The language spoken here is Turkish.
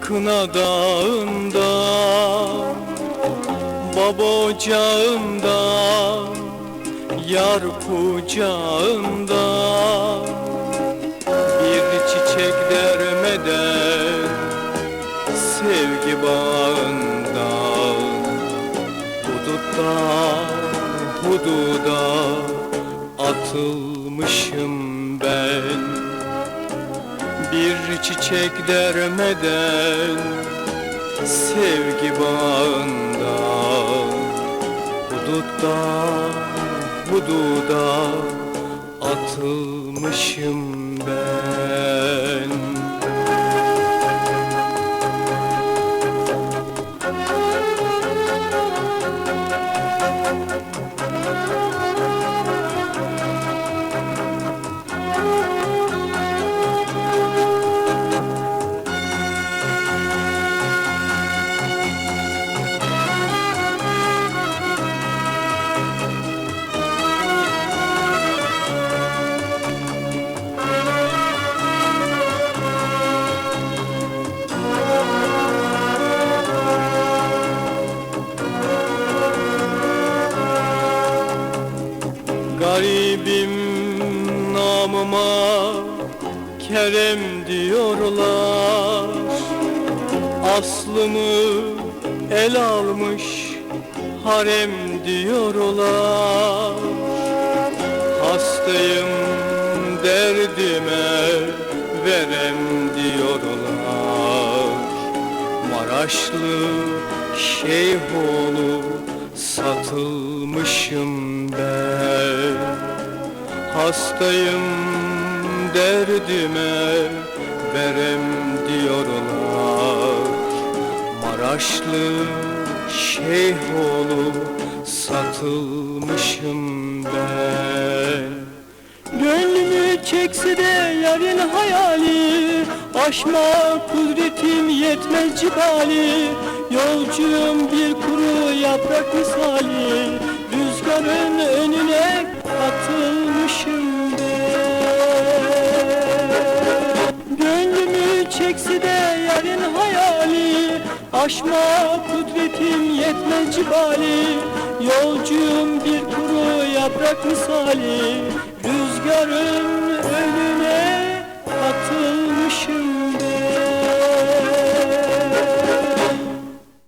Kına dağında Baba ocağında Yar kucağında. Bir çiçek dermeden Sevgi bağında Hudutta Hududa Atılmışım bir çiçek dermeden Sevgi bağında Hudutta Hududa Atılmışım ben Garibim namıma Kerem diyorlar. Aslımı el almış harem diyorlar. Hastayım derdime verem diyorlar. Maraşlı şeyhoğlu satılmışım Hastayım derdime verem diyorlar. Maraşlı şeyhoğlu satılmışım ben. Gönlümü çekse de yarın hayali Aşma kudretim yetmez cibali Yolcuyum bir kuru yaprak Aşma kudretim yetmez cibali Yolcuyum bir kuru yaprak misali Rüzgarın